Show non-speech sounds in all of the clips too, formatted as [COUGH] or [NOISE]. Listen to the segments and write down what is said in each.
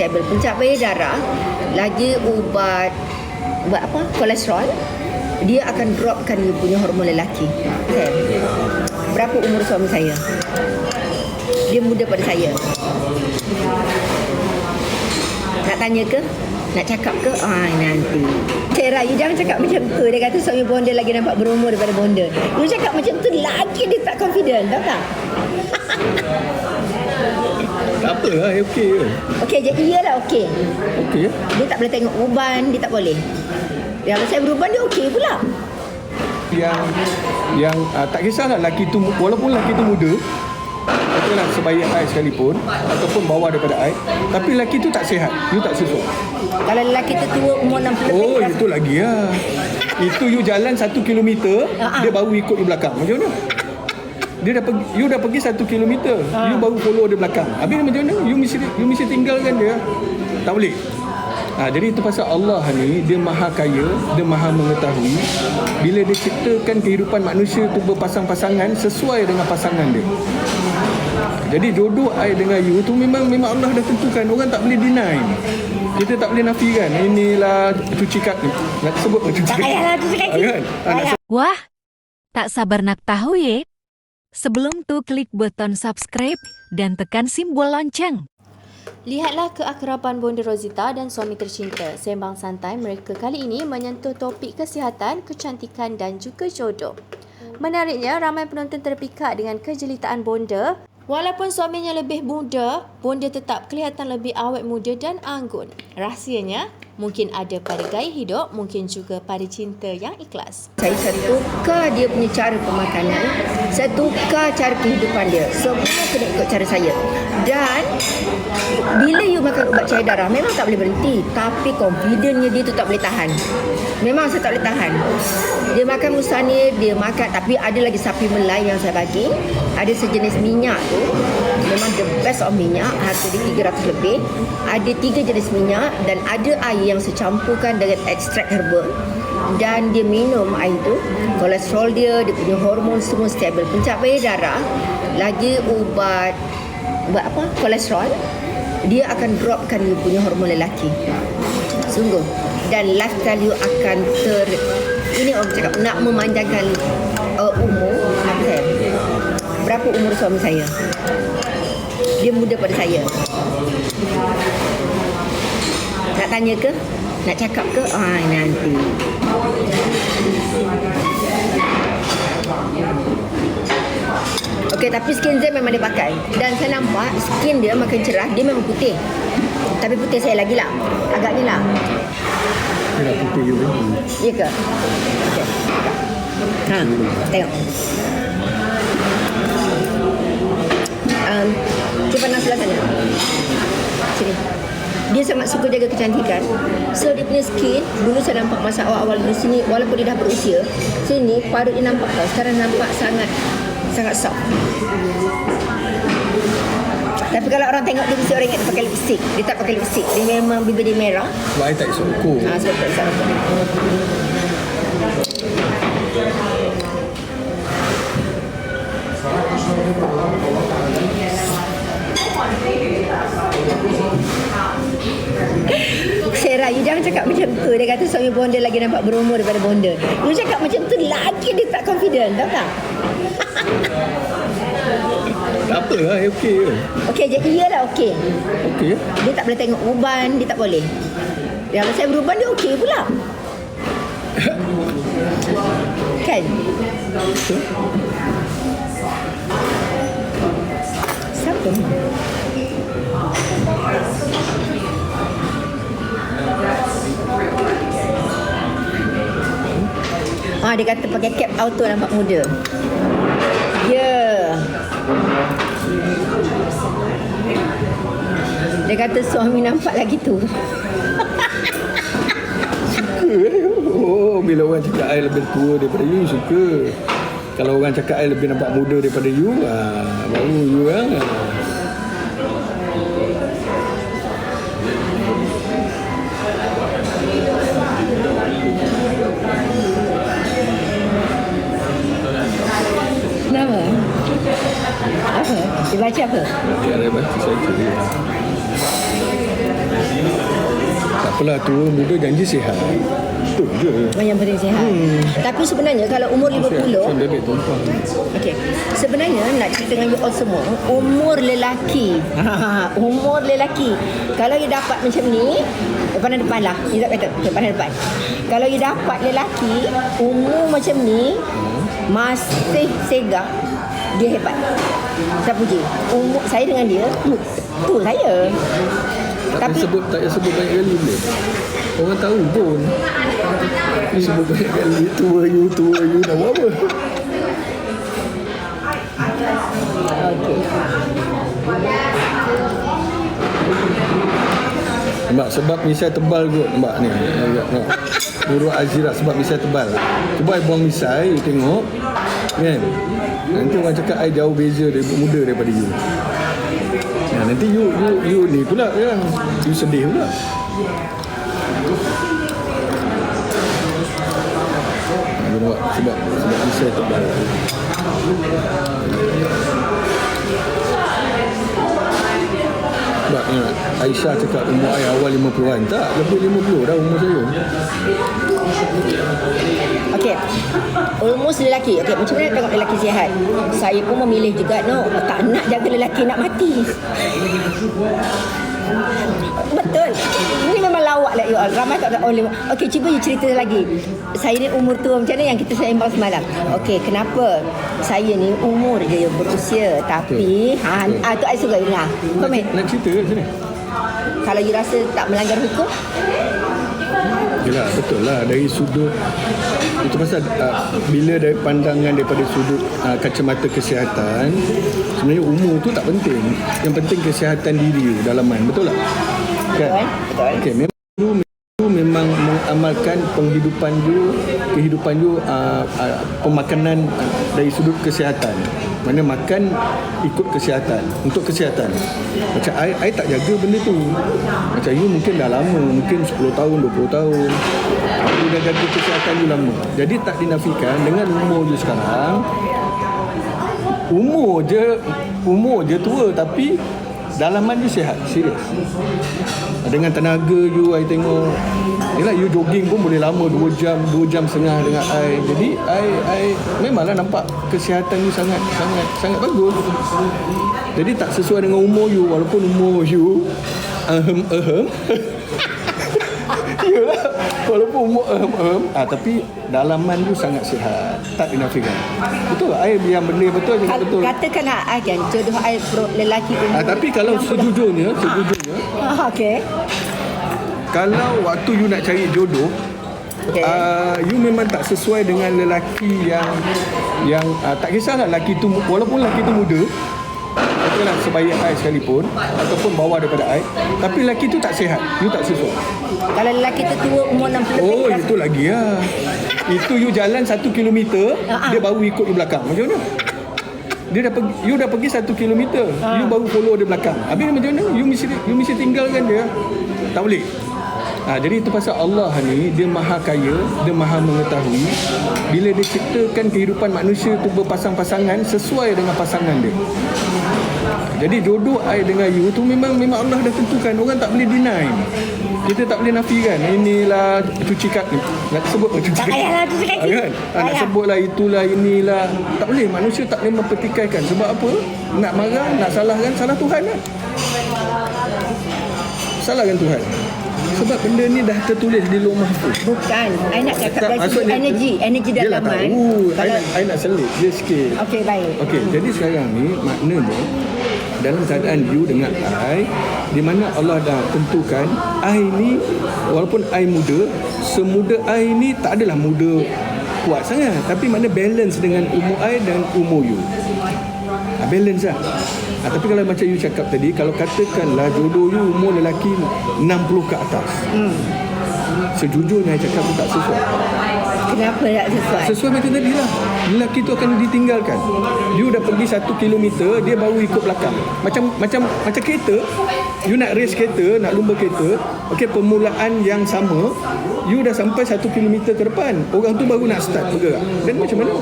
stabil. Pencapaian darah, lagi ubat ubat apa? Kolesterol, dia akan dropkan dia punya hormon lelaki. Okay. Berapa umur suami saya? Dia muda pada saya. Nak tanya ke? Nak cakap ke? Ah nanti. Sarah, you jangan cakap macam tu. Dia kata suami bonda lagi nampak berumur daripada bonda. You cakap macam tu lagi dia tak confident. Tahu tak? [LAUGHS] Tak apa lah, okey je. Okey je, iyalah okey. Okey ya. Dia tak boleh tengok uban, dia tak boleh. Ya, Kalau saya beruban dia okey pula. Yang yang uh, tak kisahlah lelaki tu walaupun lelaki tu muda Katakanlah sebaik I sekalipun Ataupun bawah daripada I Tapi lelaki tu tak sihat You tak sesuai Kalau lelaki tu tua umur 60 Oh lebih, itu lagi lah Itu you jalan satu kilometer Ha-ha. Dia baru ikut you belakang Macam mana? Dia dah pergi, you dah pergi satu kilometer Ha. You baru follow dia belakang Habis macam mana? You mesti, you mesti tinggalkan dia Tak boleh Ha, jadi itu pasal Allah ni Dia maha kaya Dia maha mengetahui Bila dia ciptakan kehidupan manusia tu Berpasang-pasangan Sesuai dengan pasangan dia jadi jodoh I dengan you tu memang memang Allah dah tentukan orang tak boleh deny. Kita tak boleh nafikan. Inilah cuci kaki. Nak sebut cuci Tak kaki? payahlah cuci kaki. Ah, kan? Ah, nak Payah. Wah, tak sabar nak tahu ye? Sebelum tu klik button subscribe dan tekan simbol lonceng. Lihatlah keakraban Bonda Rosita dan suami tercinta. Sembang santai mereka kali ini menyentuh topik kesihatan, kecantikan dan juga jodoh. Menariknya, ramai penonton terpikat dengan kejelitaan Bonda. Walaupun suaminya lebih muda, Bonda tetap kelihatan lebih awet muda dan anggun. Rahsianya mungkin ada pada gaya hidup, mungkin juga pada cinta yang ikhlas. Saya, saya tukar dia punya cara pemakanan. Saya tukar cara kehidupan dia. Semua kena ikut cara saya. Dan bila you makan ubat cair darah, memang tak boleh berhenti. Tapi confidentnya dia tu tak boleh tahan. Memang saya tak boleh tahan. Dia makan musani, dia makan. Tapi ada lagi supplement lain yang saya bagi. Ada sejenis minyak tu. Memang the best of minyak. Harga dia 300 lebih. Ada tiga jenis minyak. Dan ada air yang saya campurkan dengan ekstrak herba dan dia minum air tu kolesterol dia dia punya hormon semua stabil pencapaian darah lagi ubat ubat apa kolesterol dia akan dropkan dia punya hormon lelaki sungguh dan lifestyle you akan ter ini orang cakap nak memanjangkan uh, umur saya berapa umur suami saya dia muda pada saya nak tanya ke? Nak cakap ke? Ah nanti. Okey, tapi skin Zen memang dia pakai. Dan saya nampak skin dia makin cerah, dia memang putih. Tapi putih saya lagi lah. Agaknya lah. Dia dah putih you ni. Ya ke? Okey. Ha, tengok. Um, cuba pandang sebelah sana. Sini. Dia sangat suka jaga kecantikan. So dia punya skin, dulu saya nampak masa awal-awal di sini, walaupun dia dah berusia, sini parut dia nampak tau. Sekarang nampak sangat sangat soft. Tapi kalau orang tengok dia mesti orang ingat dia pakai lipstick. Dia tak pakai lipstick. Dia memang bibir dia merah. Sebab I tak isap ukur. Ha, sebab tak isap rokok. Sarah, you jangan cakap macam tu. Dia kata suami bonda lagi nampak berumur daripada bonda. You cakap macam tu lagi dia tak confident. Tahu tak? [LAUGHS] Tak apa lah, okey je. Okey je, iyalah okey. Okey ya. Dia tak boleh tengok uban, dia tak boleh. Kalau saya beruban, dia okey pula. [LAUGHS] kan? Betul. Siapa? Ah, dia kata pakai cap auto nampak muda. Kata suami nampak lagi tu. Suka eh. Oh, bila orang cakap I lebih tua daripada you, suka. Kalau orang cakap I lebih nampak muda daripada you, ah, baru you kan. Kenapa? Apa? Dia baca apa? Dia ada baca saya cari. Apalah tua muda janji sihat. Itu je. Yang penting sihat. Hmm. Tapi sebenarnya kalau umur 50 Macam bebek tumpang. Okey. Sebenarnya nak cerita dengan you all semua, umur lelaki. [LAUGHS] umur lelaki. Kalau you dapat macam ni, depan depan lah. You tak kata depan depan. Kalau you dapat lelaki umur macam ni masih segak, dia hebat. Saya puji. Umur saya dengan dia, tu saya. Tak Tapi- Tapi, sebut tak sebut banyak kali boleh. Orang tahu pun. Dia sebut banyak kali. Tua you, tua you nak buat apa? Nampak sebab misai tebal kot Nampak ni. Nampak Nurul Azira sebab misai tebal. Cuba I buang misai You tengok. Kan? Nanti orang cakap I jauh beza dari muda daripada you nah, Nanti you, you you ni pula kan You sedih pula. Nah, Nampak sebab sebab misai tebal Sebab ni Aisyah cakap umur I awal 50-an Tak, lebih 50 dah umur saya Okey. Umur lelaki. Okey, macam mana tengok lelaki sihat? Saya pun memilih juga no, tak nak jaga lelaki nak mati. Betul. Ini memang lawak lah you all. Ramai tak tak oleh. Okey, cuba you cerita lagi. Saya ni umur tua macam mana yang kita sembang semalam. Okey, kenapa saya ni umur je berusia tapi ha, ah, tu saya suka dengar. Komen. Nak cerita ke sini? Kalau you rasa tak melanggar hukum, Yelah, betul lah Dari sudut Itu pasal uh, Bila dari pandangan Daripada sudut uh, Kacamata kesihatan Sebenarnya umur tu tak penting Yang penting kesihatan diri Dalaman, betul tak? Betul, betul. Okay, memang you memang mengamalkan penghidupan you kehidupan you uh, uh, pemakanan uh, dari sudut kesihatan mana makan ikut kesihatan. Untuk kesihatan. Macam I, I tak jaga benda tu. Macam you mungkin dah lama. Mungkin 10 tahun 20 tahun. You dah jaga kesihatan you lama. Jadi tak dinafikan dengan umur you sekarang. Umur je umur je tua tapi dalaman you sihat. Serius dengan tenaga you I tengok Yelah you jogging pun boleh lama 2 jam 2 jam setengah dengan I. Jadi I, I Memanglah nampak Kesihatan you sangat Sangat sangat bagus. Jadi tak sesuai dengan umur you Walaupun umur you Ahem ahem. [LAUGHS] Yelah Walaupun umur ahem ahem ah, Tapi Dalaman you sangat sihat Tak dinafikan Betul I yang benda betul Kal- betul katakanlah I kan jodoh I pro lelaki umur ah, Tapi kalau 60. sejujurnya Sejujurnya Ah, Okey. Kalau waktu you nak cari jodoh Okey. uh, you memang tak sesuai dengan lelaki yang yang uh, tak kisahlah lelaki tu walaupun lelaki tu muda Katakanlah sebaik I sekalipun Ataupun bawah daripada I Tapi lelaki tu tak sihat You tak sesuai Kalau lelaki tu tua umur 60 Oh itu lagi lah Itu you jalan satu kilometer Ah, ah. Dia baru ikut you belakang Macam mana? Dia dah pergi, you dah pergi satu kilometer Ah. You baru follow dia belakang Habis macam mana? You mesti, you mesti tinggalkan dia Tak boleh Ha, jadi itu pasal Allah ni dia maha kaya, dia maha mengetahui bila dia ciptakan kehidupan manusia tu berpasang-pasangan sesuai dengan pasangan dia. Jadi jodoh I dengan you tu memang memang Allah dah tentukan. Orang tak boleh deny. Kita tak boleh nafikan. Inilah cuci kaki. Nak sebut ke cuci Tak kaki? payahlah cuci kaki. Ah, kan? Ah, nak sebutlah itulah inilah. Tak boleh. Manusia tak boleh mempertikaikan. Sebab apa? Nak marah, nak salahkan, salah Tuhan lah. Salahkan Tuhan. Sebab benda ni dah tertulis di luar mahfuz. Bukan. I nak cakap Tak, dari segi maksudnya- energi. Energi dalaman. tahu. I Kalau nak, I nak selit dia sikit. Okey, baik. Okey, jadi sekarang ni maknanya dalam keadaan you dengan I di mana Allah dah tentukan I ni walaupun I muda semuda I ni tak adalah muda kuat sangat tapi mana balance dengan umur I dan umur you ha, balance lah ha, tapi kalau macam you cakap tadi kalau katakanlah jodoh you umur lelaki 60 ke atas Hmm. sejujurnya I cakap tu tak sesuai Kenapa tak sesuai? Sesuai macam tadi lah Lelaki tu akan ditinggalkan You dah pergi satu kilometer Dia baru ikut belakang Macam macam macam kereta You nak race kereta Nak lumba kereta Okay permulaan yang sama You dah sampai satu kilometer ke depan Orang tu baru nak start bergerak Dan macam mana?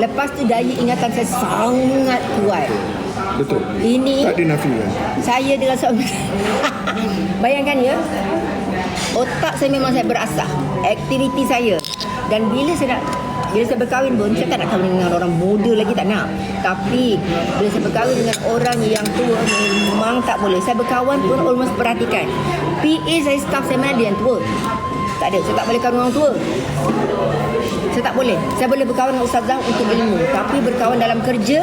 Lepas tu daya ingatan saya sangat kuat. Betul. Ini Tak dinafikan saya dengan suami. [LAUGHS] Bayangkan ya otak saya memang saya berasah aktiviti saya. Dan bila saya nak bila saya berkahwin pun saya tak nak kahwin dengan orang muda lagi tak nak. Tapi bila saya berkahwin dengan orang yang tua memang tak boleh. Saya berkawan pun almost perhatikan. PA saya staff saya mana dia yang tua tak ada saya tak boleh kahwin orang tua. Saya tak boleh. Saya boleh berkawan dengan ustazah untuk ilmu. Tapi berkawan dalam kerja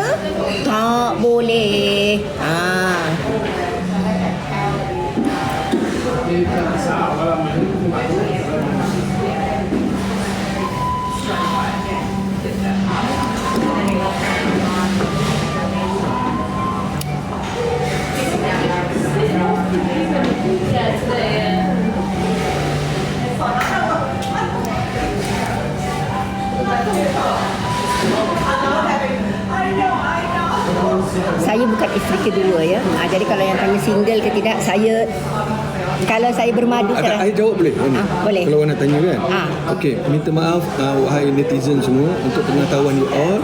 tak boleh. Ha. Ha, jadi kalau yang tanya single ke tidak, saya kalau saya bermadu Ada saya saya jawab boleh? Ah, boleh. Kalau orang nak tanya kan? Ah. Okey, minta maaf uh, wahai netizen semua untuk pengetahuan you all,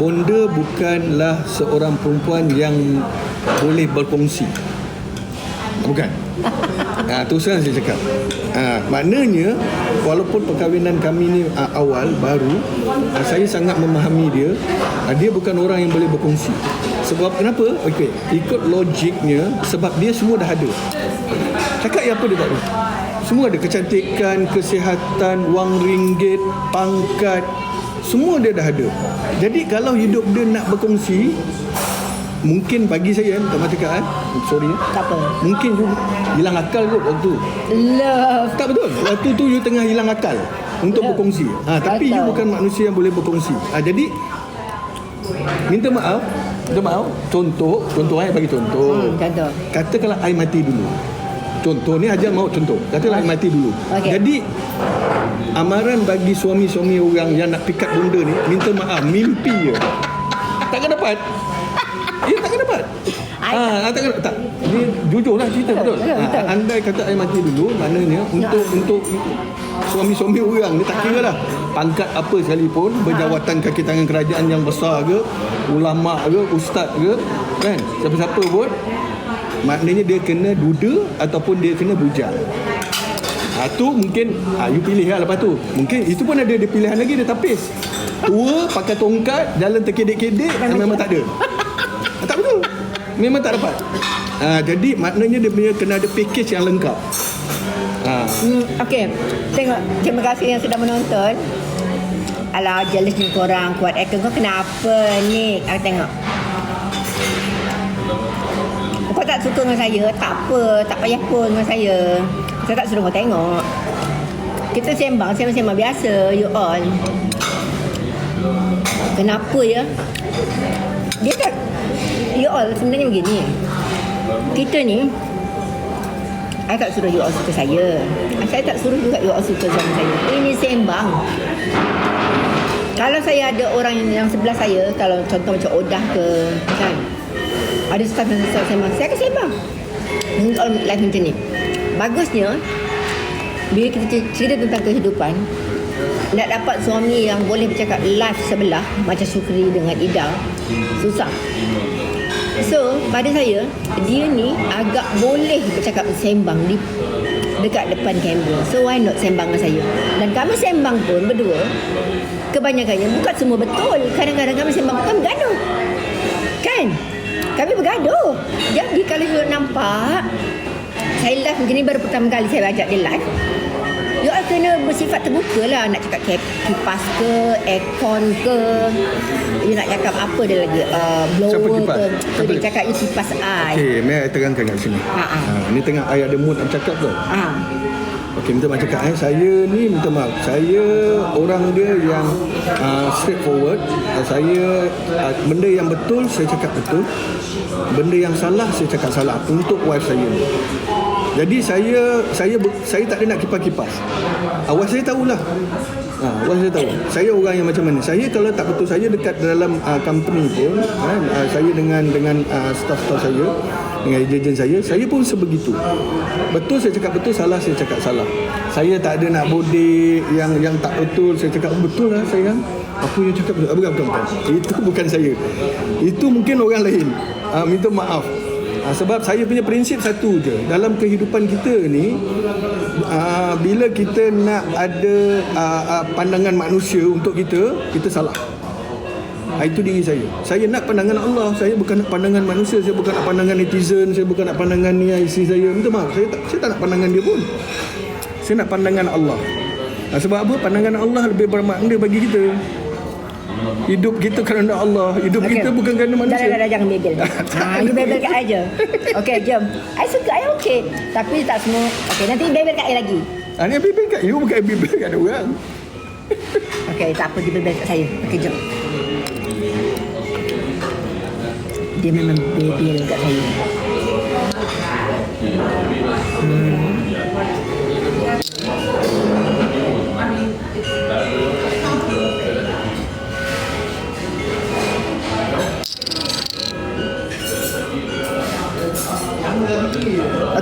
bonda bukanlah seorang perempuan yang boleh berkongsi. Bukan. [LAUGHS] Ah, terus terang saya cakap. Ah, maknanya walaupun perkahwinan kami ni ah, awal baru, ah, saya sangat memahami dia. Ah, dia bukan orang yang boleh berkongsi. Sebab kenapa? Okey, ikut logiknya sebab dia semua dah ada. Cakap yang apa dia tak ada? Semua ada kecantikan, kesihatan, wang ringgit, pangkat, semua dia dah ada. Jadi kalau hidup dia nak berkongsi, mungkin bagi saya maaf cakap kan, sorry eh. tak apa. Mungkin you hilang akal kot waktu tu. Love. Tak betul. Waktu tu you tengah hilang akal untuk Ya. berkongsi. Ha, tapi you Betul. bukan manusia yang boleh berkongsi. Ha, jadi minta maaf, minta maaf. Contoh, contoh eh bagi contoh. Hmm, contoh. Katakanlah I mati dulu. Contoh ni aja mau contoh. Katakanlah I mati dulu. Okey. Jadi amaran bagi suami-suami orang yang nak pick up benda ni minta maaf mimpi je. Takkan dapat. [LAUGHS] Ya takkan dapat. I- Ah, takkan tak. Ni jujurlah cerita Betul, betul. betul, betul. Ah, andai kata I mati dulu maknanya untuk untuk suami-suami orang ni tak kira lah pangkat apa sekalipun berjawatan kaki tangan kerajaan yang besar ke ulama ke ustaz ke kan siapa-siapa pun maknanya dia kena duda ataupun dia kena bujang Ha, tu mungkin ha, you pilih lah lepas tu. Mungkin itu pun ada dia pilihan lagi dia tapis. Tua, pakai tongkat, jalan terkedek-kedek memang, tak ada. Ha, [LAUGHS] tak betul. Memang tak dapat. Ha, jadi maknanya dia punya kena ada package yang lengkap. Ha, Hmm, Okey. Tengok. Terima kasih yang sudah menonton. Alah, jealous ni korang kuat actor kau kenapa ni? Aku tengok. Kau tak suka dengan saya? Tak apa. Tak payah pun dengan saya. Saya tak suruh kau tengok. Kita sembang, sembang-sembang biasa. You all. Kenapa ya? Dia tak... You all sebenarnya begini. Kita ni I tak suruh you all suka saya. Saya tak suruh juga you all suka suami saya. Ini sembang. Kalau saya ada orang yang, sebelah saya, kalau contoh macam Odah ke, kan, ada staff yang staff sembang, saya akan sembang. Untuk all life macam ni. Bagusnya, bila kita cer- cerita tentang kehidupan, nak dapat suami yang boleh bercakap live sebelah, macam Syukri dengan Ida, susah. So, pada saya, dia ni agak boleh bercakap sembang di dekat depan kamera. So, why not sembang dengan saya? Dan kami sembang pun berdua, kebanyakannya bukan semua betul. Kadang-kadang kami sembang kami bergaduh. Kan? Kami bergaduh. Jadi, kalau you nampak, saya live macam ni baru pertama kali saya ajak dia live. You all kena bersifat terbuka lah Nak cakap kip- kipas ke Aircon ke You nak cakap apa dia lagi uh, Blower Siapa kipas? ke So Siapa? dia cakap you kipas I okay, mari I terangkan kat sini. Ha, ha. Ha, ni tengah I ada mood nak cakap tu. Ah, Okey, minta maaf cakap eh. Saya ni minta maaf. Saya orang dia yang uh, straightforward. Uh, saya uh, benda yang betul saya cakap betul. Benda yang salah saya cakap salah untuk wife saya. Jadi saya saya saya tak ada nak kipas-kipas. Wife saya tahulah. Ha, wife saya tahu. Saya orang yang macam mana. Saya kalau tak betul saya dekat dalam uh, company pun, kan, uh, saya dengan dengan uh, staff-staff saya, dengan ejen saya, saya pun sebegitu. Betul saya cakap betul, salah saya cakap salah. Saya tak ada nak bodek yang yang tak betul. Saya cakap "Oh, betul lah sayang. Apa yang cakap betul? Bukan, bukan, bukan. Itu bukan saya. Itu mungkin orang lain. Uh, minta maaf. Ha, sebab saya punya prinsip satu je. Dalam kehidupan kita ni uh, bila kita nak ada uh, uh, pandangan manusia untuk kita, kita salah. Ha, itu diri saya. Saya nak pandangan Allah. Saya bukan nak pandangan manusia. Saya bukan nak pandangan netizen. Saya bukan nak pandangan ni isteri saya. Minta maaf. Saya tak, saya tak nak pandangan dia pun. Saya nak pandangan Allah. Ha, sebab apa? Pandangan Allah lebih bermakna bagi kita. Hidup kita kerana Allah. Hidup okay. kita bukan kerana manusia. dah, dah, jangan bebel. ha, [LAUGHS] you bebel kat I je. Okey, jom. I suka, I okey. Tapi tak semua. Okey, nanti bebel kat I lagi. Ha, ni Habib kat you bukan Habib kat orang. [LAUGHS] Okey, tak apa, dia bebel kat saya. Okey, jom. Dia memang bebel kat saya.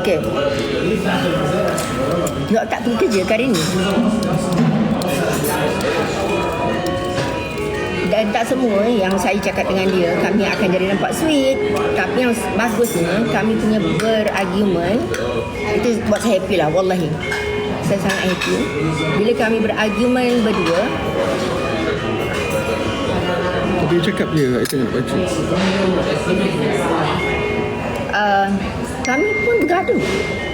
Okey. Nak tak pergi kerja ke hari ni? Dan tak semua yang saya cakap dengan dia kami akan jadi nampak sweet. Tapi yang bagusnya kami punya berargument itu buat saya happy lah wallahi. Saya sangat happy. Bila kami berargument berdua, Tapi you cakap je. I tengok baca. uh, kami bergaduh.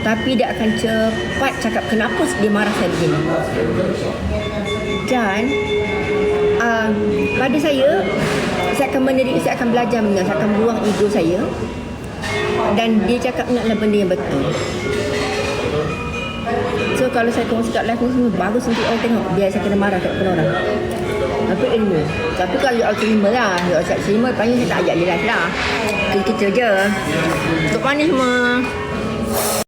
Tapi dia akan cepat cakap kenapa dia marah saya begini. Dan uh, pada saya, saya akan menerima, saya akan belajar mendengar, saya akan buang ego saya. Dan dia cakap naklah benda yang betul. So kalau saya kongsi kat live ni semua bagus untuk orang tengok biar saya kena marah kat orang. Tapi ilmu. Tapi kalau you all terima lah. You all terima, panggil saya tak ajak dia live lah. Kita-kita je. Untuk mana semua? Thank you.